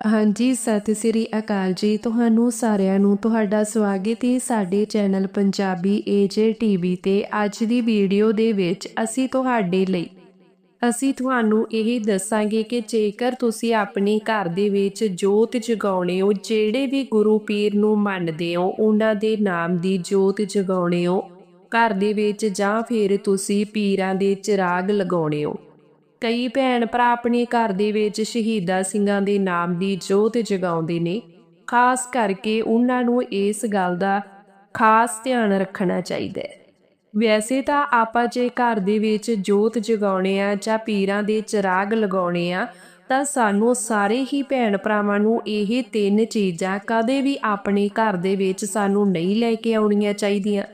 ਹਾਂਜੀ, ਸਤਿ ਸ੍ਰੀ ਅਕਾਲ ਜੀ। ਤੁਹਾਨੂੰ ਸਾਰਿਆਂ ਨੂੰ ਤੁਹਾਡਾ ਸਵਾਗਤ ਹੈ ਸਾਡੇ ਚੈਨਲ ਪੰਜਾਬੀ ਏਜੇ ਟੀਵੀ ਤੇ। ਅੱਜ ਦੀ ਵੀਡੀਓ ਦੇ ਵਿੱਚ ਅਸੀਂ ਤੁਹਾਡੇ ਲਈ, ਅਸੀਂ ਤੁਹਾਨੂੰ ਇਹ ਦੱਸਾਂਗੇ ਕਿ ਜੇਕਰ ਤੁਸੀਂ ਆਪਣੇ ਘਰ ਦੇ ਵਿੱਚ ਜੋਤ ਜਗਾਉਣੇ ਹੋ, ਜਿਹੜੇ ਵੀ ਗੁਰੂ ਪੀਰ ਨੂੰ ਮੰਨਦੇ ਹੋ, ਉਹਨਾਂ ਦੇ ਨਾਮ ਦੀ ਜੋਤ ਜਗਾਉਣੇ ਹੋ, ਘਰ ਦੇ ਵਿੱਚ ਜਾਂ ਫਿਰ ਤੁਸੀਂ ਪੀਰਾਂ ਦੇ ਚਿਰਾਗ ਲਗਾਉਣੇ ਹੋ। ਕਈ ਭੈਣ ਭਰਾ ਆਪਣੇ ਘਰ ਦੇ ਵਿੱਚ ਸ਼ਹੀਦਾ ਸਿੰਘਾਂ ਦੇ ਨਾਮ ਦੀ ਜੋਤ ਜਗਾਉਂਦੇ ਨੇ, ਖਾਸ ਕਰਕੇ ਉਹਨਾਂ ਨੂੰ ਇਸ ਗੱਲ ਦਾ ਖਾਸ ਧਿਆਨ ਰੱਖਣਾ ਚਾਹੀਦਾ ਹੈ। ਵੈਸੇ ਤਾਂ ਆਪਾਂ ਜੇ ਘਰ ਦੇ ਵਿੱਚ ਜੋਤ ਜਗਾਉਣੇ ਆ ਜਾਂ ਪੀਰਾਂ ਦੇ ਚਿਰਾਗ ਲਗਾਉਣੇ ਆ, ਤਾਂ ਸਾਨੂੰ ਸਾਰੇ ਹੀ ਭੈਣ ਭਰਾਵਾਂ ਨੂੰ ਇਹ ਤਿੰਨ ਚੀਜ਼ਾਂ ਕਦੇ ਵੀ ਆਪਣੇ ਘਰ ਦੇ ਵਿੱਚ ਸਾਨੂੰ ਨਹੀਂ ਲੈ ਕੇ ਆਉਣੀਆਂ ਚਾਹੀਦੀਆਂ,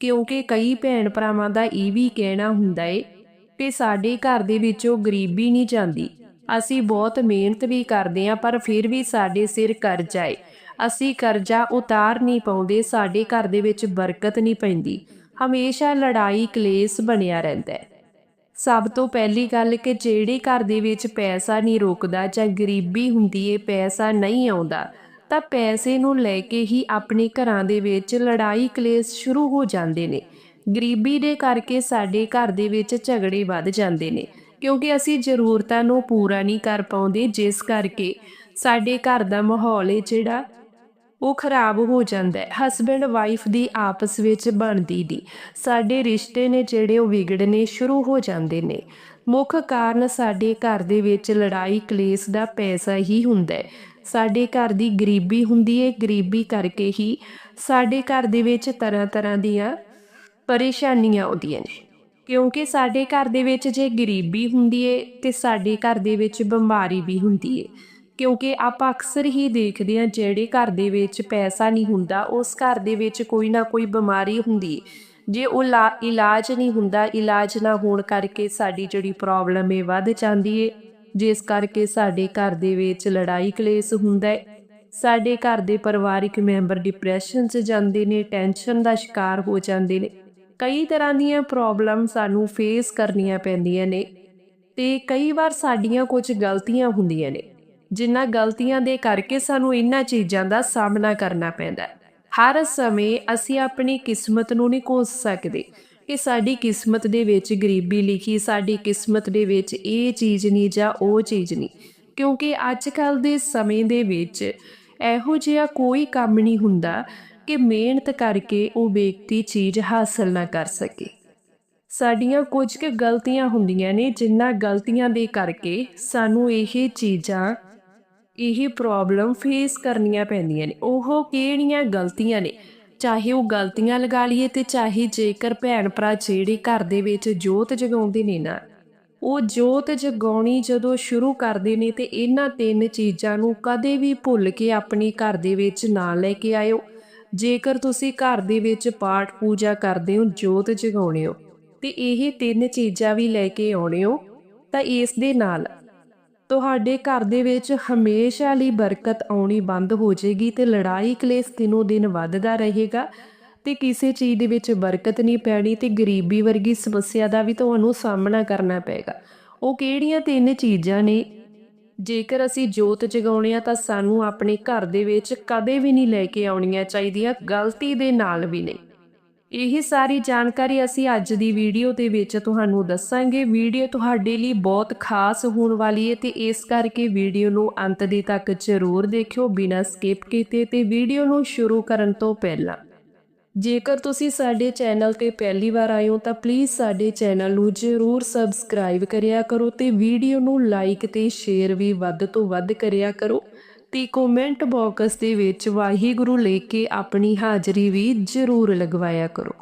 ਕਿਉਂਕਿ ਕਈ ਭੈਣ ਭਰਾਵਾਂ ਦਾ ਇਹ ਵੀ ਕਹਿਣਾ ਹੁੰਦਾ ਏ ਕਿ ਸਾਡੇ ਘਰ ਦੇ ਵਿੱਚੋਂ ਗਰੀਬੀ ਨਹੀਂ ਜਾਂਦੀ। ਅਸੀਂ ਬਹੁਤ ਮਿਹਨਤ ਵੀ ਕਰਦੇ ਹਾਂ, ਪਰ ਫਿਰ ਵੀ ਸਾਡੇ ਸਿਰ ਕਰਜ਼ਾ ਏ ਅਸੀਂ ਕਰਜ਼ਾ ਉਤਾਰ ਨਹੀਂ ਪਾਉਂਦੇ, ਸਾਡੇ ਘਰ ਦੇ ਵਿੱਚ ਬਰਕਤ ਨਹੀਂ ਪੈਂਦੀ। ਹਮੇਸ਼ਾ ਲੜਾਈ, ਕਲੇਸ਼ ਬਣਿਆ ਰਹਿੰਦਾ ਹੈ। ਸਭ ਤੋਂ ਪਹਿਲੀ ਗੱਲ ਕਿ ਜਿਹੜੇ ਘਰ ਦੇ ਵਿੱਚ ਪੈਸਾ ਨਹੀਂ ਰੁਕਦਾ ਜਾਂ ਗਰੀਬੀ ਹੁੰਦੀ ਏ, ਪੈਸਾ ਨਹੀਂ ਆਉਂਦਾ, ਤਾਂ ਪੈਸੇ ਨੂੰ ਲੈ ਕੇ ਹੀ ਆਪਣੇ ਘਰਾਂ ਦੇ ਵਿੱਚ ਲੜਾਈ, ਕਲੇਸ਼ ਸ਼ੁਰੂ ਹੋ ਜਾਂਦੇ ਨੇ। ਗਰੀਬੀ ਦੇ ਕਰਕੇ ਸਾਡੇ ਘਰ ਦੇ ਵਿੱਚ ਝਗੜੇ ਵੱਧ ਜਾਂਦੇ ਨੇ, ਕਿਉਂਕਿ ਅਸੀਂ ਜ਼ਰੂਰਤਾਂ ਨੂੰ ਪੂਰਾ ਨਹੀਂ ਕਰ ਪਾਉਂਦੇ, ਜਿਸ ਕਰਕੇ ਸਾਡੇ ਘਰ ਦਾ ਮਾਹੌਲ ਹੈ ਜਿਹੜਾ ਉਹ ਖਰਾਬ ਹੋ ਜਾਂਦਾ ਹੈ। ਹਸਬੰਡ ਵਾਈਫ ਦੀ ਆਪਸ ਵਿੱਚ ਬਣਦੀ ਦੀ ਸਾਡੇ ਰਿਸ਼ਤੇ ਨੇ ਜਿਹੜੇ ਉਹ ਵਿਗੜਨੇ ਸ਼ੁਰੂ ਹੋ ਜਾਂਦੇ ਨੇ। ਮੁੱਖ ਕਾਰਨ ਸਾਡੇ ਘਰ ਦੇ ਵਿੱਚ ਲੜਾਈ ਕਲੇਸ਼ ਦਾ ਪੈਸਾ ਹੀ ਹੁੰਦਾ ਹੈ। ਸਾਡੇ ਘਰ ਦੀ ਗਰੀਬੀ ਹੁੰਦੀ ਹੈ। ਗਰੀਬੀ ਕਰਕੇ ਹੀ ਸਾਡੇ ਘਰ ਦੇ ਵਿੱਚ ਤਰ੍ਹਾਂ ਤਰ੍ਹਾਂ ਦੀਆਂ ਪਰੇਸ਼ਾਨੀਆਂ ਆਉਂਦੀਆਂ ਨੇ। ਕਿਉਂਕਿ ਸਾਡੇ ਘਰ ਦੇ ਵਿੱਚ ਜੇ ਗਰੀਬੀ ਹੁੰਦੀ ਏ ਤੇ ਸਾਡੇ ਘਰ ਦੇ ਵਿੱਚ ਬਿਮਾਰੀ ਵੀ ਹੁੰਦੀ ਏ। ਕਿਉਂਕਿ ਆਪਾਂ ਅਕਸਰ ਹੀ ਦੇਖਦੇ ਹਾਂ ਜਿਹੜੇ ਘਰ ਦੇ ਵਿੱਚ ਪੈਸਾ ਨਹੀਂ ਹੁੰਦਾ, ਉਸ ਘਰ ਦੇ ਵਿੱਚ ਕੋਈ ਨਾ ਕੋਈ ਬਿਮਾਰੀ ਹੁੰਦੀ ਏ। ਜੇ ਉਹ ਲਾ- ਇਲਾਜ ਨਹੀਂ ਹੁੰਦਾ, ਇਲਾਜ ਨਾ ਹੋਣ ਕਰਕੇ ਸਾਡੀ ਜਿਹੜੀ ਪ੍ਰੋਬਲਮ ਏ ਵੱਧ ਜਾਂਦੀ ਏ। ਜਿਸ ਕਰਕੇ ਸਾਡੇ ਘਰ ਦੇ ਵਿੱਚ ਲੜਾਈ ਕਲੇਸ਼ ਹੁੰਦਾ ਹੈ ਸਾਡੇ ਘਰ ਦੇ ਪਰਿਵਾਰਿਕ ਮੈਂਬਰ ਡਿਪਰੈਸ਼ਨ 'ਚ ਜਾਂਦੇ ਨੇ ਟੈਨਸ਼ਨ ਦਾ ਸ਼ਿਕਾਰ ਹੋ ਜਾਂਦੇ ਨੇ। ਕਈ ਤਰ੍ਹਾਂ ਦੀਆਂ ਪ੍ਰੋਬਲਮ ਸਾਨੂੰ ਫੇਸ ਕਰਨੀਆਂ ਪੈਂਦੀਆਂ ਨੇ ਤੇ ਕਈ ਵਾਰ ਸਾਡੀਆਂ ਕੁਝ ਗਲਤੀਆਂ ਹੁੰਦੀਆਂ ਨੇ ਜਿਨ੍ਹਾਂ ਗਲਤੀਆਂ ਦੇ ਕਰਕੇ ਸਾਨੂੰ ਇਹਨਾਂ ਚੀਜ਼ਾਂ ਦਾ ਸਾਹਮਣਾ ਕਰਨਾ ਪੈਂਦਾ ਹੈ। ਹਰ ਸਮੇਂ ਅਸੀਂ ਆਪਣੀ ਕਿਸਮਤ ਨੂੰ ਨਹੀਂ ਕੋਸ ਸਕਦੇ ਕਿ ਸਾਡੀ ਕਿਸਮਤ ਦੇ ਵਿੱਚ ਗਰੀਬੀ ਲਿਖੀ, ਸਾਡੀ ਕਿਸਮਤ ਦੇ ਵਿੱਚ ਇਹ ਚੀਜ਼ ਨਹੀਂ ਜਾਂ ਉਹ ਚੀਜ਼ ਨਹੀਂ। ਕਿਉਂਕਿ ਅੱਜ ਕੱਲ ਦੇ ਸਮੇਂ ਦੇ ਵਿੱਚ ਇਹੋ ਜਿਹਾ ਕੋਈ ਕੰਮ ਨਹੀਂ ਹੁੰਦਾ ਕਿ ਮਿਹਨਤ ਕਰਕੇ ਉਹ ਵਿਅਕਤੀ ਚੀਜ਼ ਹਾਸਲ ਨਾ ਕਰ ਸਕੇ। ਸਾਡੀਆਂ ਕੁਝ ਕੁ ਗਲਤੀਆਂ ਹੁੰਦੀਆਂ ਨੇ ਜਿਨ੍ਹਾਂ ਗਲਤੀਆਂ ਦੇ ਕਰਕੇ ਸਾਨੂੰ ਇਹ ਚੀਜ਼ਾਂ, ਇਹ ਪ੍ਰੋਬਲਮ ਫੇਸ ਕਰਨੀਆਂ ਪੈਂਦੀਆਂ ਨੇ। ਉਹ ਕਿਹੜੀਆਂ ਗਲਤੀਆਂ ਨੇ? ਚਾਹੇ ਉਹ ਗਲਤੀਆਂ ਲਗਾ ਲਈਏ ਤੇ ਚਾਹੇ ਜੇਕਰ ਭੈਣ ਭਰਾ ਜਿਹੜੇ ਘਰ ਦੇ ਵਿੱਚ ਜੋਤ ਜਗਾਉਂਦੇ ਨੇ ਨਾ, ਉਹ ਜੋਤ ਜਗਾਉਣੀ ਜਦੋਂ ਸ਼ੁਰੂ ਕਰਦੇ ਨੇ ਤੇ ਇਹਨਾਂ ਤਿੰਨ ਚੀਜ਼ਾਂ ਨੂੰ ਕਦੇ ਵੀ ਭੁੱਲ ਕੇ ਆਪਣੇ ਘਰ ਦੇ ਵਿੱਚ ਨਾ ਲੈ ਕੇ ਆਇਓ। ਜੇਕਰ ਤੁਸੀਂ ਘਰ ਦੇ ਵਿੱਚ ਪਾਠ ਪੂਜਾ ਕਰਦੇ ਹੋ, ਜੋਤ ਜਗਾਉਣੇ ਹੋ, ਤੇ ਇਹ ਤਿੰਨ ਚੀਜ਼ਾਂ ਵੀ ਲੈ ਕੇ ਆਉਣੇ ਹੋ, ਤਾਂ ਇਸ ਦੇ ਨਾਲ ਤੁਹਾਡੇ ਘਰ ਦੇ ਵਿੱਚ ਹਮੇਸ਼ਾ ਲਈ ਬਰਕਤ ਆਉਣੀ ਬੰਦ ਹੋ ਜਾਏਗੀ ਤੇ ਲੜਾਈ ਕਲੇਸ਼ ਦਿਨੋ ਦਿਨ ਵੱਧਦਾ ਰਹੇਗਾ ਤੇ ਕਿਸੇ ਚੀਜ਼ ਦੇ ਵਿੱਚ ਬਰਕਤ ਨਹੀਂ ਪੈਣੀ ਤੇ ਗਰੀਬੀ ਵਰਗੀ ਸਮੱਸਿਆ ਦਾ ਵੀ ਤੁਹਾਨੂੰ ਸਾਹਮਣਾ ਕਰਨਾ ਪਏਗਾ। ਉਹ ਕਿਹੜੀਆਂ ਤਿੰਨ ਚੀਜ਼ਾਂ ਨੇ? ਜੇਕਰ ਅਸੀਂ ਜੋਤ ਜਗਾਉਣੇ ਆ ਤਾਂ ਸਾਨੂੰ ਆਪਣੇ ਘਰ ਦੇ ਵਿੱਚ ਕਦੇ ਵੀ ਨਹੀਂ ਲੈ ਕੇ ਆਉਣੀਆਂ ਚਾਹੀਦੀਆਂ, ਗਲਤੀ ਦੇ ਨਾਲ ਵੀ ਨਹੀਂ। ਇਹ ਸਾਰੀ ਜਾਣਕਾਰੀ ਅਸੀਂ ਅੱਜ ਦੀ ਵੀਡੀਓ ਦੇ ਵਿੱਚ ਤੁਹਾਨੂੰ ਦੱਸਾਂਗੇ। ਵੀਡੀਓ ਤੁਹਾਡੇ ਲਈ ਬਹੁਤ ਖਾਸ ਹੋਣ ਵਾਲੀ ਹੈ ਤੇ ਇਸ ਕਰਕੇ ਵੀਡੀਓ ਨੂੰ ਅੰਤ ਦੇ ਤੱਕ ਜ਼ਰੂਰ ਦੇਖਿਓ ਬਿਨਾਂ ਸਕਿਪ ਕੀਤੇ ਤੇ ਵੀਡੀਓ ਨੂੰ ਸ਼ੁਰੂ ਕਰਨ ਤੋਂ ਪਹਿਲਾਂ। ਜੇਕਰ ਤੁਸੀਂ ਸਾਡੇ ਚੈਨਲ ਤੇ ਪਹਿਲੀ ਵਾਰ ਆਏ ਹੋ, ਤਾਂ ਪਲੀਜ਼ ਸਾਡੇ ਚੈਨਲ ਨੂੰ ਜ਼ਰੂਰ ਸਬਸਕ੍ਰਾਈਬ ਕਰਿਆ ਕਰੋ ਤੇ ਵੀਡੀਓ ਨੂੰ ਲਾਈਕ ਤੇ ਸ਼ੇਅਰ ਵੀ ਵੱਧ ਤੋਂ ਵੱਧ ਕਰਿਆ ਕਰੋ ਤੇ ਕਮੈਂਟ ਬਾਕਸ ਦੇ ਵਿੱਚ ਵਾਹਿਗੁਰੂ ਲਿਖ ਕੇ ਆਪਣੀ ਹਾਜ਼ਰੀ ਵੀ ਜ਼ਰੂਰ ਲਗਵਾਇਆ ਕਰੋ।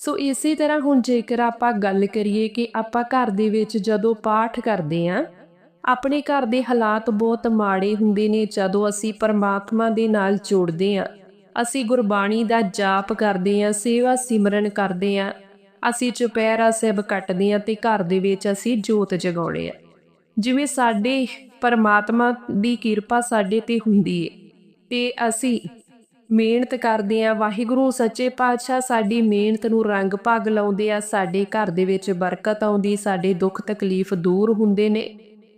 ਸੋ ਇਸੇ ਤਰ੍ਹਾਂ ਹੁਣ ਜੇਕਰ ਆਪਾਂ ਗੱਲ ਕਰੀਏ ਕਿ ਆਪਾਂ ਘਰ ਦੇ ਵਿੱਚ ਜਦੋਂ ਪਾਠ ਕਰਦੇ ਆਂ, ਆਪਣੇ ਘਰ ਦੇ ਹਾਲਾਤ ਬਹੁਤ ਮਾੜੇ ਹੁੰਦੇ ਨੇ ਜਦੋਂ ਅਸੀਂ ਪਰਮਾਤਮਾ ਦੇ ਨਾਲ ਜੁੜਦੇ ਆਂ। ਅਸੀਂ ਗੁਰਬਾਣੀ ਦਾ ਜਾਪ ਕਰਦੇ ਹਾਂ, ਸੇਵਾ ਸਿਮਰਨ ਕਰਦੇ ਹਾਂ। ਅਸੀਂ ਚੁਪਹਿਰਾ ਸਾਹਿਬ ਕੱਟਦੇ ਹਾਂ ਤੇ ਘਰ ਦੇ ਵਿੱਚ ਅਸੀਂ ਜੋਤ ਜਗਾਉਣੇ ਆ ਜਿਵੇਂ ਸਾਡੇ ਪਰਮਾਤਮਾ ਦੀ ਕਿਰਪਾ ਸਾਡੇ ਤੇ ਹੁੰਦੀ ਏ, ਤੇ ਅਸੀਂ ਮਿਹਨਤ ਕਰਦੇ ਆ ਵਾਹਿਗੁਰੂ ਸੱਚੇ ਪਾਤਸ਼ਾਹ ਸਾਡੀ ਮਿਹਨਤ ਨੂੰ ਰੰਗ ਭਾਗ ਲਾਉਂਦੇ ਆ, ਸਾਡੇ ਘਰ ਦੇ ਵਿੱਚ ਬਰਕਤ ਆਉਂਦੀ, ਸਾਡੇ ਦੁੱਖ ਤਕਲੀਫ ਦੂਰ ਹੁੰਦੇ ਨੇ।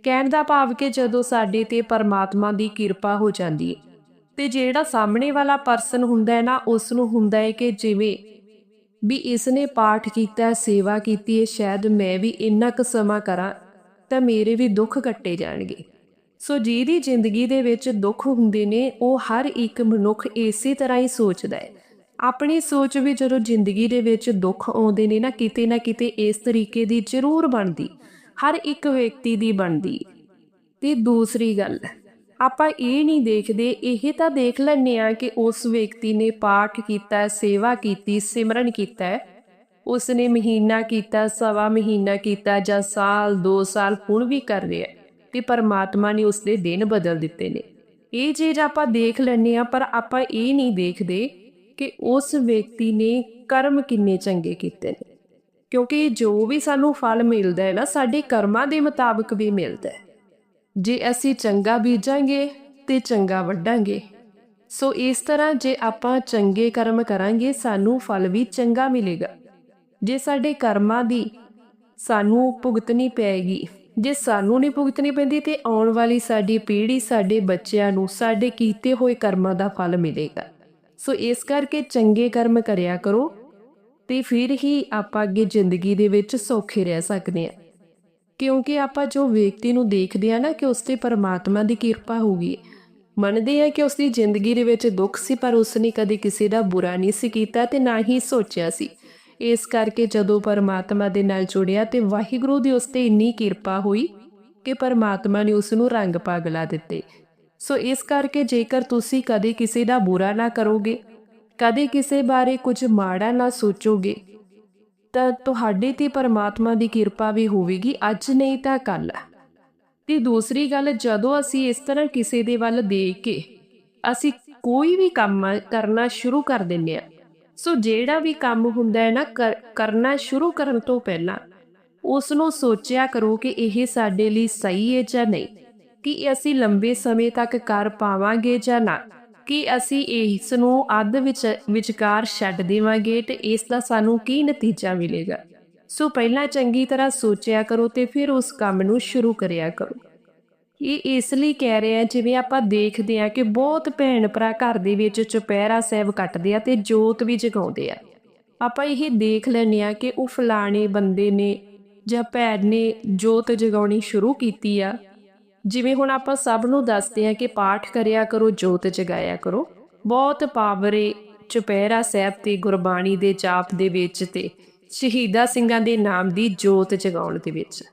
ਕਹਿਣ ਦਾ ਭਾਵ ਕਿ ਜਦੋਂ ਸਾਡੇ ਤੇ ਪਰਮਾਤਮਾ ਦੀ ਕਿਰਪਾ ਹੋ ਜਾਂਦੀ ਹੈ ਤੇ ਜਿਹੜਾ ਸਾਹਮਣੇ ਵਾਲਾ ਪਰਸਨ ਹੁੰਦਾ ਹੈ ਨਾ ਉਸ ਨੂੰ ਹੁੰਦਾ ਹੈ ਕਿ ਜਿਵੇਂ ਵੀ ਇਸ ਨੇ ਪਾਠ ਕੀਤਾ ਸੇਵਾ ਕੀਤੀ ਹੈ, ਸ਼ਾਇਦ ਮੈਂ ਵੀ ਇੰਨਾ ਕੁ ਸਮਾਂ ਕਰਾਂ ਤਾਂ ਮੇਰੇ ਵੀ ਦੁੱਖ ਕੱਟੇ ਜਾਣਗੇ। ਸੋ ਜਿਹਦੀ ਜ਼ਿੰਦਗੀ ਦੇ ਵਿੱਚ ਦੁੱਖ ਹੁੰਦੇ ਨੇ, ਉਹ ਹਰ ਇੱਕ ਮਨੁੱਖ ਇਸੇ ਤਰ੍ਹਾਂ ਹੀ ਸੋਚਦਾ ਹੈ। ਆਪਣੀ ਸੋਚ ਵੀ ਜਦੋਂ ਜ਼ਿੰਦਗੀ ਦੇ ਵਿੱਚ ਦੁੱਖ ਆਉਂਦੇ ਨੇ ਨਾ, ਕਿਤੇ ਨਾ ਕਿਤੇ ਇਸ ਤਰੀਕੇ ਦੀ ਜ਼ਰੂਰ ਬਣਦੀ। ਹਰ ਇੱਕ ਵਿਅਕਤੀ ਦੀ ਬਣਦੀ ਤੇ ਦੂਸਰੀ ਗੱਲ ਆਪਾਂ ਇਹ ਨਹੀਂ ਦੇਖਦੇ, ਇਹ ਤਾਂ ਦੇਖ ਲੈਂਦੇ ਆ ਕਿ ਉਸ ਵਿਅਕਤੀ ਨੇ ਪਾਠ ਕੀਤਾ, ਸੇਵਾ ਕੀਤੀ, ਸਿਮਰਨ ਕੀਤਾ। ਉਸ ਨੇ ਮਹੀਨਾ ਕੀਤਾ, ਸਵਾ ਮਹੀਨਾ ਕੀਤਾ ਜਾਂ ਸਾਲ 2 ਸਾਲ ਹੁਣ ਵੀ ਕਰ ਰਿਹਾ ਤੇ ਪਰਮਾਤਮਾ ਨੇ ਉਸ ਦੇ ਦਿਨ ਬਦਲ ਦਿੱਤੇ ਨੇ। ਇਹ ਚੀਜ਼ ਆਪਾਂ ਦੇਖ ਲੈਂਦੇ ਆ ਪਰ ਆਪਾਂ ਇਹ ਨਹੀਂ ਦੇਖਦੇ ਕਿ ਉਸ ਵਿਅਕਤੀ ਨੇ ਕਰਮ ਕਿੰਨੇ ਚੰਗੇ ਕੀਤੇ ਨੇ। ਕਿਉਂਕਿ ਜੋ ਵੀ ਸਾਨੂੰ ਫਲ ਮਿਲਦਾ ਹੈ ਨਾ, ਸਾਡੇ ਕਰਮਾਂ ਦੇ ਮੁਤਾਬਕ ਵੀ ਮਿਲਦਾ ਹੈ। ਜੇ ਅਸੀਂ ਚੰਗਾ ਬੀਜਾਂਗੇ ਤੇ ਚੰਗਾ ਵੱਢਾਂਗੇ। ਸੋ ਇਸ ਤਰ੍ਹਾਂ ਜੇ ਆਪਾਂ ਚੰਗੇ ਕਰਮ ਕਰਾਂਗੇ, ਸਾਨੂੰ ਫਲ ਵੀ ਚੰਗਾ ਮਿਲੇਗਾ। ਜੇ ਸਾਡੇ ਕਰਮਾਂ ਦੀ ਸਾਨੂੰ ਭੁਗਤਣੀ ਪੈਗੀ ਜੇ ਸਾਨੂੰ ਨਹੀਂ ਭੁਗਤਣੀ ਪੈਂਦੀ ਤੇ ਆਉਣ ਵਾਲੀ ਸਾਡੀ ਪੀੜ੍ਹੀ ਸਾਡੇ ਬੱਚਿਆਂ ਨੂੰ, ਸਾਡੇ ਕੀਤੇ ਹੋਏ ਕਰਮਾਂ ਦਾ ਫਲ ਮਿਲੇਗਾ। ਸੋ ਇਸ ਕਰਕੇ ਚੰਗੇ ਕਰਮ ਕਰਿਆ ਕਰੋ ਤੇ ਫਿਰ ਹੀ ਆਪਾਂ ਅੱਗੇ ਜ਼ਿੰਦਗੀ ਦੇ ਵਿੱਚ ਸੌਖੇ ਰਹਿ ਸਕਦੇ ਹਾਂ। ਕਿਉਂਕਿ ਆਪਾਂ ਜੋ ਵਿਅਕਤੀ ਨੂੰ ਦੇਖਦੇ ਆ ਨਾ ਕਿ ਉਸ ਤੇ ਪਰਮਾਤਮਾ ਦੀ ਕਿਰਪਾ ਹੋਊਗੀ, ਮੰਨਦੇ ਆ ਕਿ ਉਸ ਦੀ ਜ਼ਿੰਦਗੀ ਦੇ ਵਿੱਚ ਦੁੱਖ ਸੀ, ਪਰ ਉਸ ਨੇ ਕਦੇ ਕਿਸੇ ਦਾ ਬੁਰਾ ਨਹੀਂ ਸੀ ਕੀਤਾ ਤੇ ਨਾ ਹੀ ਸੋਚਿਆ ਸੀ। ਇਸ ਕਰਕੇ ਜਦੋਂ ਪਰਮਾਤਮਾ ਦੇ ਨਾਲ ਜੁੜਿਆ ਤੇ ਵਾਹਿਗੁਰੂ ਦੀ ਉਸ ਤੇ ਇੰਨੀ ਕਿਰਪਾ ਹੋਈ ਕਿ ਪਰਮਾਤਮਾ ਨੇ ਉਸ ਨੂੰ ਰੰਗ ਪਾਗਲਾ ਦਿੱਤੇ। ਸੋ ਇਸ ਕਰਕੇ ਜੇਕਰ ਤੁਸੀਂ ਕਦੇ ਕਿਸੇ ਦਾ ਬੁਰਾ ਨਾ ਕਰੋਗੇ, ਕਦੇ ਕਿਸੇ ਬਾਰੇ ਕੁਝ ਮਾੜਾ ਨਾ ਸੋਚੋਗੇ ਤਾਂ ਤੁਹਾਡੇ ਤੇ ਪਰਮਾਤਮਾ ਦੀ ਕਿਰਪਾ ਵੀ ਹੋਵੇਗੀ, ਅੱਜ ਨਹੀਂ ਤਾਂ ਕੱਲ ਤੇ ਦੂਸਰੀ ਗੱਲ, ਜਦੋਂ ਅਸੀਂ ਇਸ ਤਰ੍ਹਾਂ ਕਿਸੇ ਦੇ ਵੱਲ ਦੇਖ ਕੇ ਅਸੀਂ ਕੋਈ ਵੀ ਕੰਮ ਕਰਨਾ ਸ਼ੁਰੂ ਕਰ ਦਿੰਨੇ ਆ ਸੋ ਜਿਹੜਾ ਵੀ ਕੰਮ ਹੁੰਦਾ ਹੈ ਨਾ ਕਰਨਾ ਸ਼ੁਰੂ ਕਰਨ ਤੋਂ ਪਹਿਲਾਂ ਉਸ ਨੂੰ ਸੋਚਿਆ ਕਰੋ ਕਿ ਇਹ ਸਾਡੇ ਲਈ ਸਹੀ ਹੈ ਜਾਂ ਨਹੀਂ, ਕਿ ਅਸੀਂ ਲੰਬੇ ਸਮੇਂ ਤੱਕ ਕਰ ਪਾਵਾਂਗੇ ਜਾਂ ਨਾ। ਕਿ ਅਸੀਂ ਇਸ ਨੂੰ ਅੱਧ ਵਿੱਚ ਵਿਚਕਾਰ ਛੱਡ ਦੇਵਾਂਗੇ ਤੇ ਇਸ ਦਾ ਸਾਨੂੰ ਕੀ ਨਤੀਜਾ ਮਿਲੇਗਾ? ਸੋ ਪਹਿਲਾਂ ਚੰਗੀ ਤਰ੍ਹਾਂ ਸੋਚਿਆ ਕਰੋ ਤੇ ਫਿਰ ਉਸ ਕੰਮ ਨੂੰ ਸ਼ੁਰੂ ਕਰਿਆ ਕਰੋ। ਇਹ ਇਸ ਲਈ ਕਹਿ ਰਹੇ ਰਿਹਾ ਜਿਵੇਂ ਆਪਾਂ ਦੇਖਦੇ ਆ ਕਿ ਬਹੁਤ ਭੈਣ ਭਰਾ ਘਰ ਦੇ ਵਿੱਚ ਚੁਪਹਿਰਾ ਸਾਹਿਬ ਕੱਟਦੇ ਆ ਤੇ ਜੋਤ ਵੀ ਜਗਾਉਂਦੇ ਆ। ਆਪਾਂ ਇਹ ਦੇਖ ਲੈਨੇ ਆ ਕਿ ਉਹ ਫਲਾਣੇ ਬੰਦੇ ਨੇ ਜਾਂ ਭੈਣ ਨੇ ਜੋਤ ਜਗਾਉਣੀ ਸ਼ੁਰੂ ਕੀਤੀ ਆ। ਜਿਵੇਂ ਹੁਣ ਆਪਾਂ ਸਭ ਨੂੰ ਦੱਸਦੇ ਹਾਂ ਕਿ ਪਾਠ ਕਰਿਆ ਕਰੋ, ਜੋਤ ਜਗਾਇਆ ਕਰੋ। ਬਹੁਤ ਪਾਵਰੇ ਚੁਪਹਿਰਾ ਸਾਹਿਬ ਤੇ ਗੁਰਬਾਣੀ ਦੇ ਜਾਪ ਦੇ ਵਿੱਚ ਤੇ ਸ਼ਹੀਦਾ ਸਿੰਘਾਂ ਦੇ ਨਾਮ ਦੀ ਜੋਤ ਜਗਾਉਣ ਦੇ ਵਿੱਚ।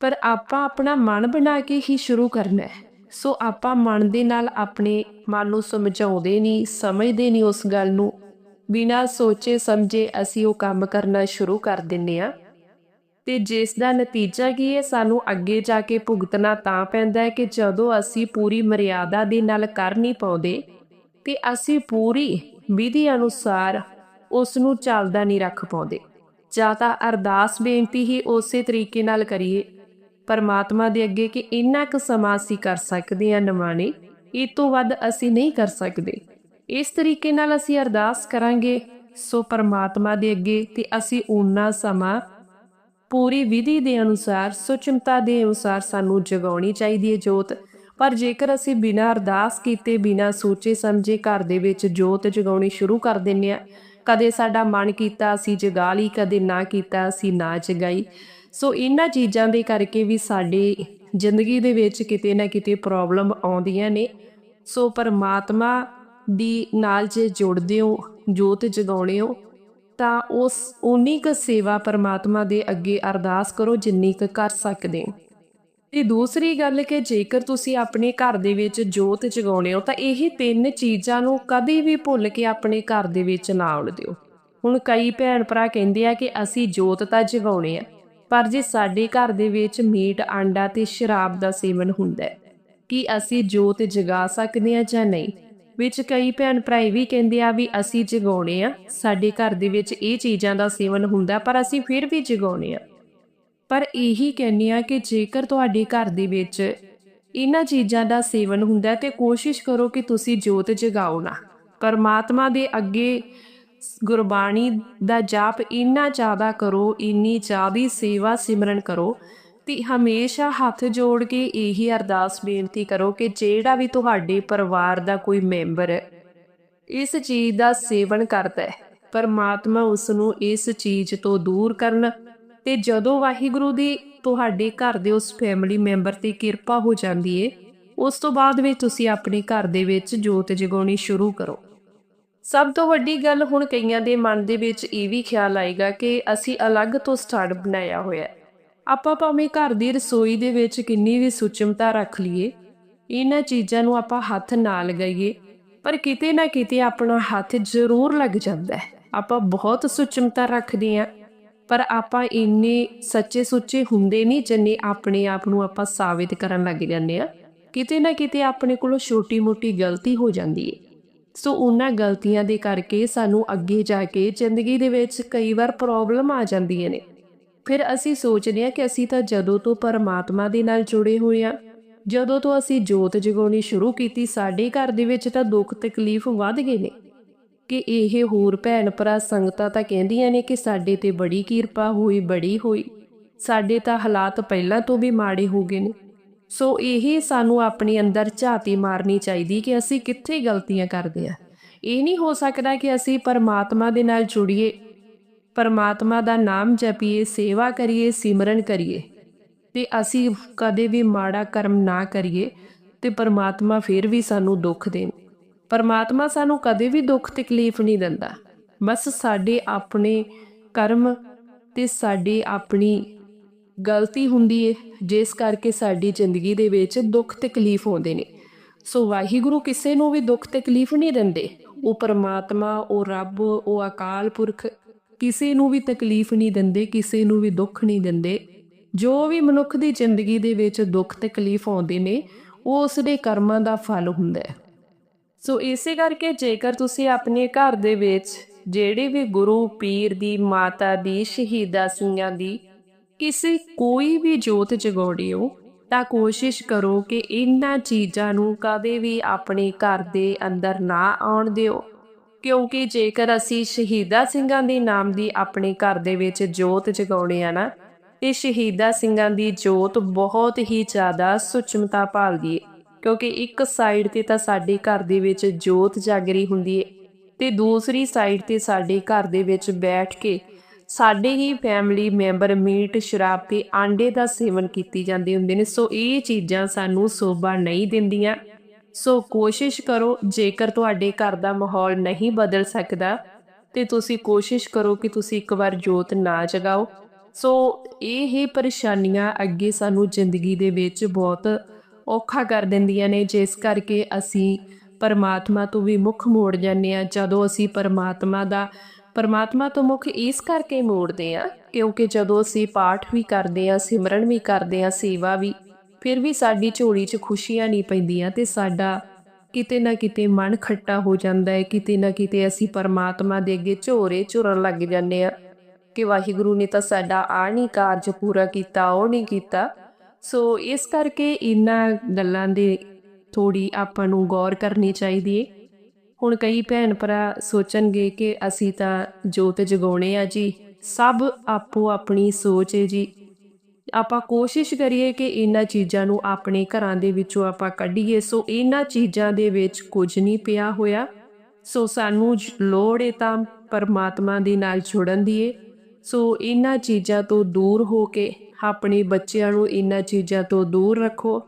ਪਰ ਆਪਾਂ ਆਪਣਾ ਮਨ ਬਣਾ ਕੇ ਹੀ ਸ਼ੁਰੂ ਕਰਨਾ ਹੈ। ਸੋ ਆਪਾਂ ਮਨ ਦੇ ਨਾਲ ਆਪਣੇ ਮਨ ਨੂੰ ਸਮਝਾਉਂਦੇ ਨਹੀਂ, ਸਮਝਦੇ ਨਹੀਂ ਉਸ ਗੱਲ ਨੂੰ। ਬਿਨਾਂ ਸੋਚੇ ਸਮਝੇ ਅਸੀਂ ਉਹ ਕੰਮ ਕਰਨਾ ਸ਼ੁਰੂ ਕਰ ਦਿੰਨੇ ਆ ਤੇ ਜਿਸ ਦਾ ਨਤੀਜਾ ਕੀ ਹੈ, ਸਾਨੂੰ ਅੱਗੇ ਜਾ ਕੇ ਭੁਗਤਣਾ ਤਾਂ ਪੈਂਦਾ ਹੈ ਕਿ ਜਦੋਂ ਅਸੀਂ ਪੂਰੀ ਮਰਿਆਦਾ ਦੇ ਨਾਲ ਕਰ ਨਹੀਂ ਪਾਉਂਦੇ ਤੇ ਅਸੀਂ ਪੂਰੀ ਵਿਧੀ ਅਨੁਸਾਰ ਉਸ ਨੂੰ ਚੱਲਦਾ ਨਹੀਂ ਰੱਖ ਪਾਉਂਦੇ। ਜਾਂ ਤਾਂ ਅਰਦਾਸ ਬੇਨਤੀ ਹੀ ਉਸੇ ਤਰੀਕੇ ਨਾਲ ਕਰੀਏ, ਪਰਮਾਤਮਾ ਦੇ ਅੱਗੇ ਕਿ ਇੰਨਾ ਕੁ ਸਮਾਂ ਅਸੀਂ ਕਰ ਸਕਦੇ ਹਾਂ ਨਮਾਣੇ, ਇਹ ਤੋਂ ਵੱਧ ਅਸੀਂ ਨਹੀਂ ਕਰ ਸਕਦੇ। ਇਸ ਤਰੀਕੇ ਨਾਲ ਅਸੀਂ ਅਰਦਾਸ ਕਰਾਂਗੇ, ਸੋ ਪਰਮਾਤਮਾ ਦੇ ਅੱਗੇ ਤੇ ਅਸੀਂ ਉਨਾ ਸਮਾਂ ਪੂਰੀ ਵਿਧੀ ਦੇ ਅਨੁਸਾਰ, ਸੁਚਮਤਾ ਦੇ ਅਨੁਸਾਰ ਸਾਨੂੰ ਜਗਾਉਣੀ ਚਾਹੀਦੀ ਹੈ ਜੋਤ। ਪਰ ਜੇਕਰ ਅਸੀਂ ਬਿਨਾਂ ਅਰਦਾਸ ਕੀਤੇ, ਬਿਨਾਂ ਸੋਚੇ ਸਮਝੇ ਘਰ ਦੇ ਵਿੱਚ ਜੋਤ ਜਗਾਉਣੀ ਸ਼ੁਰੂ ਕਰ ਦਿੰਨੇ ਆ ਕਦੇ ਸਾਡਾ ਮਨ ਕੀਤਾ, ਅਸੀਂ ਜਗਾ ਲਈ, ਕਦੇ ਨਾ ਕੀਤਾ, ਅਸੀਂ ਨਾ ਜਗਾਈ। ਸੋ ਇਹਨਾਂ ਚੀਜ਼ਾਂ ਦੇ ਕਰਕੇ ਵੀ ਸਾਡੇ ਜ਼ਿੰਦਗੀ ਦੇ ਵਿੱਚ ਕਿਤੇ ਨਾ ਕਿਤੇ ਪ੍ਰੋਬਲਮ ਆਉਂਦੀਆਂ ਨੇ। ਸੋ ਪਰਮਾਤਮਾ ਦੀ ਨਾਲ ਜੇ ਜੁੜਦੇ ਹੋ, ਜੋਤ ਜਗਾਉਣੇ ਹੋ ਤਾਂ ਉਸ ਉਨੀ ਕੁ ਸੇਵਾ ਪਰਮਾਤਮਾ ਦੇ ਅੱਗੇ ਅਰਦਾਸ ਕਰੋ ਜਿੰਨੀ ਕੁ ਕਰ ਸਕਦੇ ਹੋ। ਤੇ ਦੂਸਰੀ ਗੱਲ ਕਿ ਜੇਕਰ ਤੁਸੀਂ ਆਪਣੇ ਘਰ ਦੇ ਵਿੱਚ ਜੋਤ ਜਗਾਉਣੇ ਹੋ ਤਾਂ ਇਹ ਤਿੰਨ ਚੀਜ਼ਾਂ ਨੂੰ ਕਦੇ ਵੀ ਭੁੱਲ ਕੇ ਆਪਣੇ ਘਰ ਦੇ ਵਿੱਚ ਨਾ ਆਉਣ ਦਿਓ। ਹੁਣ ਕਈ ਭੈਣ ਭਰਾ ਕਹਿੰਦੇ ਆ ਕਿ ਅਸੀਂ ਜੋਤ ਤਾਂ ਜਗਾਉਣੇ ਆ, ਪਰ ਜੇ ਸਾਡੇ ਘਰ ਦੇ ਵਿੱਚ ਮੀਟ, ਆਂਡਾ ਤੇ ਸ਼ਰਾਬ ਦਾ ਸੇਵਨ ਹੁੰਦਾ ਹੈ, ਕਿ ਅਸੀਂ ਜੋਤ ਜਗਾ ਸਕਦੇ ਆ ਜਾਂ ਨਹੀਂ? ਵਿੱਚ ਕਈ ਭੈਣ ਭਰਾ ਵੀ ਕਹਿੰਦੇ ਆ ਵੀ ਅਸੀਂ ਜਗਾਉਣੇ ਆ, ਸਾਡੇ ਘਰ ਦੇ ਵਿੱਚ ਇਹ ਚੀਜ਼ਾਂ ਦਾ ਸੇਵਨ ਹੁੰਦਾ, ਪਰ ਅਸੀਂ ਫਿਰ ਵੀ ਜਗਾਉਣੇ ਆ। ਪਰ ਇਹੀ ਕਹਿੰਨੀ ਆ ਕਿ ਜੇਕਰ ਤੁਹਾਡੇ ਘਰ ਦੇ ਵਿੱਚ ਇਹਨਾਂ ਚੀਜ਼ਾਂ ਦਾ ਸੇਵਨ ਹੁੰਦਾ ਤੇ ਕੋਸ਼ਿਸ਼ ਕਰੋ ਕਿ ਤੁਸੀਂ ਜੋਤ ਜਗਾਓ ਨਾ। ਪਰਮਾਤਮਾ ਦੇ ਅੱਗੇ ਗੁਰਬਾਣੀ ਦਾ ਜਾਪ ਇੰਨਾ ਜ਼ਿਆਦਾ ਕਰੋ, ਇੰਨੀ ਜ਼ਿਆਦੀ ਸੇਵਾ ਸਿਮਰਨ ਕਰੋ ਤੇ ਹਮੇਸ਼ਾ ਹੱਥ ਜੋੜ ਕੇ ਇਹੀ ਅਰਦਾਸ ਬੇਨਤੀ ਕਰੋ ਕਿ ਜਿਹੜਾ ਵੀ ਤੁਹਾਡੇ ਪਰਿਵਾਰ ਦਾ ਕੋਈ ਮੈਂਬਰ ਇਸ ਚੀਜ਼ ਦਾ ਸੇਵਨ ਕਰਦਾ ਹੈ, ਪਰਮਾਤਮਾ ਉਸ ਨੂੰ ਇਸ ਚੀਜ਼ ਤੋਂ ਦੂਰ ਕਰਨ ਤੇ ਜਦੋਂ ਵਾਹਿਗੁਰੂ ਦੀ ਤੁਹਾਡੇ ਘਰ ਦੇ ਉਸ ਫੈਮਿਲੀ ਮੈਂਬਰ ਤੇ ਕਿਰਪਾ ਹੋ ਜਾਂਦੀ ਏ, ਉਸ ਤੋਂ ਬਾਅਦ ਵਿੱਚ ਤੁਸੀਂ ਆਪਣੇ ਘਰ ਦੇ ਵਿੱਚ ਜੋਤ ਜਗਾਉਣੀ ਸ਼ੁਰੂ ਕਰੋ। ਸਭ ਤੋਂ ਵੱਡੀ ਗੱਲ ਹੁਣ ਕਈਆਂ ਦੇ ਮਨ ਦੇ ਵਿੱਚ ਇਹ ਵੀ ਖਿਆਲ ਆਏਗਾ ਕਿ ਅਸੀਂ ਅਲੱਗ ਤੋਂ ਸਟਾਰਟ ਬਣਾਇਆ ਹੋਇਆ ਹੈ। ਆਪਾਂ ਭਾਵੇਂ ਘਰ ਦੀ ਰਸੋਈ ਦੇ ਵਿੱਚ ਕਿੰਨੀ ਵੀ ਸੁਚਮਤਾ ਰੱਖ ਲਈਏ, ਇਹਨਾਂ ਚੀਜ਼ਾਂ ਨੂੰ ਆਪਾਂ ਹੱਥ ਨਾ ਲਗਾਈਏ ਪਰ ਕਿਤੇ ਨਾ ਕਿਤੇ ਆਪਣਾ ਹੱਥ ਜ਼ਰੂਰ ਲੱਗ ਜਾਂਦਾ ਹੈ। ਆਪਾਂ ਬਹੁਤ ਸੁਚਮਤਾ ਰੱਖਦੇ ਆਂ ਪਰ ਆਪਾਂ ਇੰਨੇ ਸੱਚੇ ਸੁੱਚੇ ਹੁੰਦੇ ਨਹੀਂ ਜਿੰਨੇ ਆਪਣੇ ਆਪ ਨੂੰ ਆਪਾਂ ਸਾਬਿਤ ਕਰਨ ਲੱਗ ਜਾਂਦੇ ਆ ਕਿਤੇ ਨਾ ਕਿਤੇ ਆਪਣੇ ਕੋਲੋਂ ਛੋਟੀ-ਮੋਟੀ ਗਲਤੀ ਹੋ ਜਾਂਦੀ ਏ ਸੋ ਉਹਨਾਂ ਗਲਤੀਆਂ ਦੇ ਕਰਕੇ ਸਾਨੂੰ ਅੱਗੇ ਜਾ ਕੇ ਜ਼ਿੰਦਗੀ ਦੇ ਵਿੱਚ ਕਈ ਵਾਰ ਪ੍ਰੋਬਲਮ ਆ ਜਾਂਦੀਆਂ ਨੇ। ਫਿਰ ਅਸੀਂ ਸੋਚਦੇ ਹਾਂ ਕਿ ਅਸੀਂ ਤਾਂ ਜਦੋਂ ਤੋਂ ਪਰਮਾਤਮਾ ਦੇ ਨਾਲ ਜੁੜੇ ਹੋਏ ਹਾਂ, ਜਦੋਂ ਤੋਂ ਅਸੀਂ ਜੋਤ ਜਗਾਉਣੀ ਸ਼ੁਰੂ ਕੀਤੀ, ਸਾਡੇ ਘਰ ਦੇ ਵਿੱਚ ਤਾਂ ਦੁੱਖ ਤਕਲੀਫ ਵੱਧ ਗਏ ਨੇ। ਕਿ ਇਹ ਹੋਰ ਭੈਣ ਭਰਾ ਸੰਗਤਾਂ ਤਾਂ ਕਹਿੰਦੀਆਂ ਨੇ ਕਿ ਸਾਡੇ ਤੇ ਬੜੀ ਕਿਰਪਾ ਹੋਈ, ਬੜੀ ਹੋਈ। ਸਾਡੇ ਤਾਂ ਹਾਲਾਤ ਪਹਿਲਾਂ ਤੋਂ ਵੀ ਮਾੜੇ ਹੋ ਗਏ ਨੇ। ਸੋ ਇਹ ਸਾਨੂੰ ਆਪਣੇ ਅੰਦਰ ਝਾਤੀ ਮਾਰਨੀ ਚਾਹੀਦੀ ਕਿ ਅਸੀਂ ਕਿੱਥੇ ਗਲਤੀਆਂ ਕਰਦੇ ਆ ਇਹ ਨਹੀਂ ਹੋ ਸਕਦਾ ਕਿ ਅਸੀਂ ਪਰਮਾਤਮਾ ਦੇ ਨਾਲ ਜੁੜੀਏ। ਪਰਮਾਤਮਾ ਦਾ ਨਾਮ ਜਪੀਏ, ਸੇਵਾ ਕਰੀਏ, ਸਿਮਰਨ ਕਰੀਏ। ਤੇ ਅਸੀਂ ਕਦੇ ਵੀ ਮਾੜਾ ਕਰਮ ਨਾ ਕਰੀਏ ਤੇ ਪਰਮਾਤਮਾ ਫਿਰ ਵੀ ਸਾਨੂੰ ਦੁੱਖ ਦੇਣ। ਪਰਮਾਤਮਾ ਸਾਨੂੰ ਕਦੇ ਵੀ ਦੁੱਖ ਤਕਲੀਫ ਨਹੀਂ ਦਿੰਦਾ। ਬਸ ਸਾਡੇ ਆਪਣੇ ਕਰਮ ਤੇ ਸਾਡੀ ਆਪਣੀ ਗਲਤੀ ਹੁੰਦੀ ਏ, ਜਿਸ ਕਰਕੇ ਸਾਡੀ ਜ਼ਿੰਦਗੀ ਦੇ ਵਿੱਚ ਦੁੱਖ ਤਕਲੀਫ ਆਉਂਦੇ ਨੇ। ਸੋ ਵਾਹਿਗੁਰੂ ਕਿਸੇ ਨੂੰ ਵੀ ਦੁੱਖ ਤਕਲੀਫ ਨਹੀਂ ਦਿੰਦੇ। ਉਹ ਪਰਮਾਤਮਾ, ਉਹ ਰੱਬ, ਉਹ ਅਕਾਲ ਪੁਰਖ ਕਿਸੇ ਨੂੰ ਵੀ ਤਕਲੀਫ ਨਹੀਂ ਦਿੰਦੇ, ਕਿਸੇ ਨੂੰ ਵੀ ਦੁੱਖ ਨਹੀਂ ਦਿੰਦੇ। ਜੋ ਵੀ ਮਨੁੱਖ ਦੀ ਜ਼ਿੰਦਗੀ ਦੇ ਵਿੱਚ ਦੁੱਖ, ਤਕਲੀਫ ਆਉਂਦੇ ਨੇ, ਉਹ ਉਸ ਦੇ ਕਰਮਾਂ ਦਾ ਫਲ ਹੁੰਦਾ ਹੈ। ਸੋ ਇਸੇ ਕਰਕੇ ਜੇਕਰ ਤੁਸੀਂ ਆਪਣੇ ਘਰ ਦੇ ਵਿੱਚ ਜਿਹੜੇ ਵੀ ਗੁਰੂ, ਪੀਰ ਦੀ, ਮਾਤਾ ਦੀ, ਸ਼ਹੀਦਾਂ ਸਿੰਘਾਂ ਦੀ ਕਿਸੇ ਕੋਈ ਵੀ ਜੋਤ ਜਗਾਉਣੀ ਤਾਂ ਕੋਸ਼ਿਸ਼ ਕਰੋ ਕਿ ਇਹਨਾਂ ਚੀਜ਼ਾਂ ਨੂੰ ਕਦੇ ਵੀ ਆਪਣੇ ਘਰ ਦੇ ਅੰਦਰ ਨਾ ਆਉਣ ਦਿਓ। ਕਿਉਂਕਿ ਜੇਕਰ ਅਸੀਂ ਸ਼ਹੀਦਾ ਸਿੰਘਾਂ ਦੇ ਨਾਮ ਦੀ ਆਪਣੇ ਘਰ ਦੇ ਵਿੱਚ ਜੋਤ ਜਗਾਉਣੇ ਆ ਨਾ ਤੇ ਸ਼ਹੀਦਾ ਸਿੰਘਾਂ ਦੀ ਜੋਤ ਬਹੁਤ ਹੀ ਜ਼ਿਆਦਾ ਸੁਚਮਤਾ ਭਾਲਦੀ ਏ। ਕਿਉਂਕਿ ਇੱਕ ਸਾਈਡ ਤੇ ਤਾਂ ਸਾਡੇ ਘਰ ਦੇ ਵਿੱਚ ਜੋਤ ਜਾਗਰੀ ਹੁੰਦੀ ਏ ਤੇ ਦੂਸਰੀ ਸਾਈਡ ਤੇ ਸਾਡੇ ਘਰ ਦੇ ਵਿੱਚ ਬੈਠ ਕੇ ਸਾਡੇ ਹੀ ਫੈਮਿਲੀ ਮੈਂਬਰ ਮੀਟ, ਸ਼ਰਾਬ ਤੇ ਆਂਡੇ ਦਾ ਸੇਵਨ ਕੀਤੀ ਜਾਂਦੇ ਹੁੰਦੇ ਨੇ। ਸੋ ਇਹ ਚੀਜ਼ਾਂ ਸਾਨੂੰ ਸੋਭਾ ਨਹੀਂ ਦਿੰਦੀਆਂ। ਸੋ ਕੋਸ਼ਿਸ਼ ਕਰੋ, ਜੇਕਰ ਤੁਹਾਡੇ ਘਰ ਦਾ ਮਾਹੌਲ ਨਹੀਂ ਬਦਲ ਸਕਦਾ, ਤੇ ਤੁਸੀਂ ਕੋਸ਼ਿਸ਼ ਕਰੋ ਕਿ ਤੁਸੀਂ ਇੱਕ ਵਾਰ ਜੋਤ ਨਾ ਜਗਾਓ। ਸੋ ਇਹ ਹੀ ਪਰੇਸ਼ਾਨੀਆਂ ਅੱਗੇ ਸਾਨੂੰ ਜ਼ਿੰਦਗੀ ਦੇ ਵਿੱਚ ਬਹੁਤ ਔਖਾ ਕਰ ਦਿੰਦੀਆਂ ਨੇ, ਜਿਸ ਕਰਕੇ ਅਸੀਂ ਪਰਮਾਤਮਾ ਤੋਂ ਵੀ ਮੁੱਖ ਮੋੜ ਜਾਂਦੇ ਆ ਜਦੋਂ ਅਸੀਂ ਪਰਮਾਤਮਾ ਦਾ, ਪਰਮਾਤਮਾ ਤੋਂ ਮੁੱਖ ਇਸ ਕਰਕੇ ਮੋੜਦੇ ਆ ਕਿਉਂਕਿ ਜਦੋਂ ਅਸੀਂ ਪਾਠ ਵੀ ਕਰਦੇ ਆ ਸਿਮਰਨ ਵੀ ਕਰਦੇ ਆ ਸੇਵਾ ਵੀ ਫਿਰ ਵੀ ਸਾਡੀ ਝੋਲੀ 'ਚ ਖੁਸ਼ੀਆਂ ਨਹੀਂ ਪੈਂਦੀਆਂ ਤੇ ਸਾਡਾ ਕਿਤੇ ਨਾ ਕਿਤੇ ਮਨ ਖੱਟਾ ਹੋ ਜਾਂਦਾ ਹੈ। ਕਿਤੇ ਨਾ ਕਿਤੇ ਅਸੀਂ ਪਰਮਾਤਮਾ ਦੇ ਅੱਗੇ ਝੋਰੇ ਝੁਰਨ ਲੱਗ ਜਾਂਦੇ ਆ ਕਿ ਵਾਹਿਗੁਰੂ ਨੇ ਤਾਂ ਸਾਡਾ ਆ ਨਹੀਂ ਕਾਰਜ ਪੂਰਾ ਕੀਤਾ, ਉਹ ਨਹੀਂ ਕੀਤਾ। ਸੋ ਇਸ ਕਰਕੇ ਇਹਨਾਂ ਗੱਲਾਂ ਦੇ ਥੋੜੀ ਆਪਾਂ ਨੂੰ ਗੌਰ ਕਰਨੀ ਚਾਹੀਦੀ ਹੈ। ਹੁਣ ਕਈ ਭੈਣ ਭਰਾ ਸੋਚਣਗੇ ਕਿ ਅਸੀਂ ਤਾਂ ਜੋਤ ਜਗਾਉਣੇ ਆ ਜੀ, ਸਭ ਆਪੋ ਆਪਣੀ ਸੋਚ ਹੈ ਜੀ। ਆਪਾਂ ਕੋਸ਼ਿਸ਼ ਕਰੀਏ ਕਿ ਇਹਨਾਂ ਚੀਜ਼ਾਂ ਨੂੰ ਆਪਣੇ ਘਰਾਂ ਦੇ ਵਿੱਚੋਂ ਆਪਾਂ ਕੱਢੀਏ। ਸੋ ਇਹਨਾਂ ਚੀਜ਼ਾਂ ਦੇ ਵਿੱਚ ਕੁਝ ਨਹੀਂ ਪਿਆ ਹੋਇਆ। ਸੋ ਸਾਨੂੰ ਲੋੜ ਏ ਤਾਂ ਪਰਮਾਤਮਾ ਦੇ ਨਾਲ ਜੁੜਨ ਦੀ ਏ। ਸੋ ਇਹਨਾਂ ਚੀਜ਼ਾਂ ਤੋਂ ਦੂਰ ਹੋ ਕੇ ਆਪਣੇ ਬੱਚਿਆਂ ਨੂੰ ਇਹਨਾਂ ਚੀਜ਼ਾਂ ਤੋਂ ਦੂਰ ਰੱਖੋ।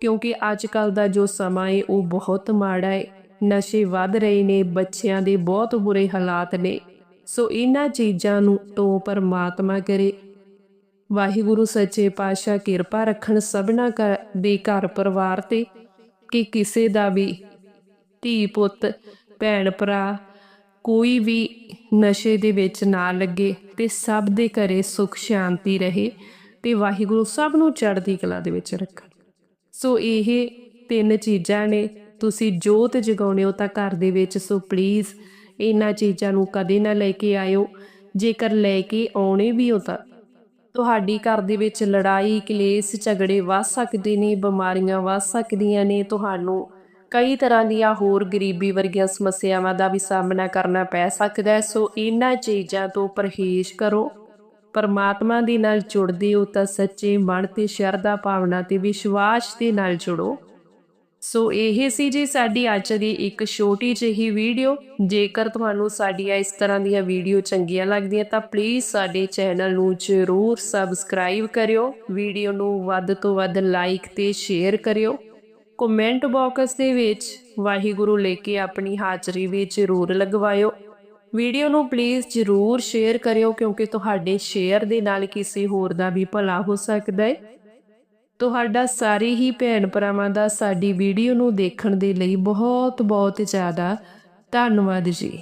ਕਿਉਂਕਿ ਅੱਜ ਕੱਲ ਦਾ ਜੋ ਸਮਾਂ ਏ, ਉਹ ਬਹੁਤ ਮਾੜਾ ਏ। ਨਸ਼ੇ ਵੱਧ ਰਹੇ ਨੇ, ਬੱਚਿਆਂ ਦੇ ਬਹੁਤ ਬੁਰੇ ਹਾਲਾਤ ਨੇ। ਸੋ ਇਹਨਾਂ ਚੀਜ਼ਾਂ ਨੂੰ ਤੋਂ ਪਰਮਾਤਮਾ ਕਰੇ। ਵਾਹਿਗੁਰੂ ਸੱਚੇ ਪਾਤਸ਼ਾਹ ਕਿਰਪਾ ਰੱਖਣ ਸਭਨਾ ਘ- ਦੇ ਘਰ ਪਰਿਵਾਰ ਤੇ ਕਿ ਕਿਸੇ ਦਾ ਵੀ ਧੀ ਪੁੱਤ, ਭੈਣ ਭਰਾ ਕੋਈ ਵੀ ਨਸ਼ੇ ਦੇ ਵਿੱਚ ਨਾ ਲੱਗੇ ਤੇ ਸਭ ਦੇ ਘਰੇ ਸੁਖ ਸ਼ਾਂਤੀ ਰਹੇ ਤੇ ਵਾਹਿਗੁਰੂ ਸਭ ਨੂੰ ਚੜ੍ਹਦੀ ਕਲਾ ਦੇ ਵਿੱਚ ਰੱਖਣ। ਸੋ ਇਹ ਤਿੰਨ ਚੀਜ਼ਾਂ ਨੇ, ਤੁਸੀਂ ਜੋਤ ਜਗਾਉਣੇ ਹੋ ਤਾਂ ਘਰ ਦੇ ਵਿੱਚ, ਸੋ ਪਲੀਜ਼ ਇਹਨਾਂ ਚੀਜ਼ਾਂ ਨੂੰ ਕਦੇ ਨਾ ਲੈ ਕੇ ਆਇਓ। ਜੇਕਰ ਲੈ ਕੇ ਆਉਣੇ ਵੀ ਹੋ ਤਾਂ ਤੁਹਾਡੀ ਘਰ ਦੇ ਵਿੱਚ ਲੜਾਈ, ਕਲੇਸ਼, ਝਗੜੇ ਵੱਧ ਸਕਦੇ ਨੇ, ਬਿਮਾਰੀਆਂ ਵੱਧ ਸਕਦੀਆਂ ਨੇ, ਤੁਹਾਨੂੰ ਕਈ ਤਰ੍ਹਾਂ ਦੀਆਂ ਹੋਰ ਗਰੀਬੀ ਵਰਗੀਆਂ ਸਮੱਸਿਆਵਾਂ ਦਾ ਵੀ ਸਾਹਮਣਾ ਕਰਨਾ ਪੈ ਸਕਦਾ ਹੈ। ਸੋ ਇਹਨਾਂ ਚੀਜ਼ਾਂ ਤੋਂ ਪਰਹੇਜ਼ ਕਰੋ। ਪਰਮਾਤਮਾ ਦੇ ਨਾਲ ਜੁੜਦੇ ਹੋ ਤਾਂ ਸੱਚੇ ਮਨ ਤੇ ਸ਼ਰਧਾ ਭਾਵਨਾ ਤੇ ਵਿਸ਼ਵਾਸ ਦੇ ਨਾਲ ਜੁੜੋ। ਸੋ ਇਹ ਸੀ ਜੀ ਸਾਡੀ ਅੱਜ ਦੀ ਇੱਕ ਛੋਟੀ ਜਿਹੀ ਵੀਡੀਓ। ਜੇਕਰ ਤੁਹਾਨੂੰ ਸਾਡੀਆਂ ਇਸ ਤਰ੍ਹਾਂ ਦੀਆਂ ਵੀਡੀਓ ਚੰਗੀਆਂ ਲੱਗਦੀਆਂ ਤਾਂ ਪਲੀਜ਼ ਸਾਡੇ ਚੈਨਲ ਨੂੰ ਜ਼ਰੂਰ ਸਬਸਕ੍ਰਾਈਬ ਕਰਿਓ। ਵੀਡੀਓ ਨੂੰ ਵੱਧ ਤੋਂ ਵੱਧ ਲਾਈਕ ਤੇ ਸ਼ੇਅਰ ਕਰਿਓ। ਕਮੈਂਟ ਬਾਕਸ ਦੇ ਵਿੱਚ ਵਾਹਿਗੁਰੂ ਲੈ ਕੇ ਆਪਣੀ ਹਾਜ਼ਰੀ ਵੀ ਜ਼ਰੂਰ ਲਗਵਾਇਓ। ਵੀਡੀਓ ਨੂੰ ਪਲੀਜ਼ ਜ਼ਰੂਰ ਸ਼ੇਅਰ ਕਰਿਓ ਕਿਉਂਕਿ ਤੁਹਾਡੇ ਸ਼ੇਅਰ ਦੇ ਨਾਲ ਕਿਸੇ ਹੋਰ ਦਾ ਵੀ ਭਲਾ ਹੋ ਸਕਦਾ ਹੈ। ਤੁਹਾਡਾ ਸਾਰੇ ਹੀ ਭੈਣ ਭਰਾਵਾਂ ਦਾ ਸਾਡੀ ਵੀਡੀਓ ਨੂੰ ਦੇਖਣ ਦੇ ਲਈ ਬਹੁਤ ਬਹੁਤ ਜ਼ਿਆਦਾ ਧੰਨਵਾਦ ਜੀ।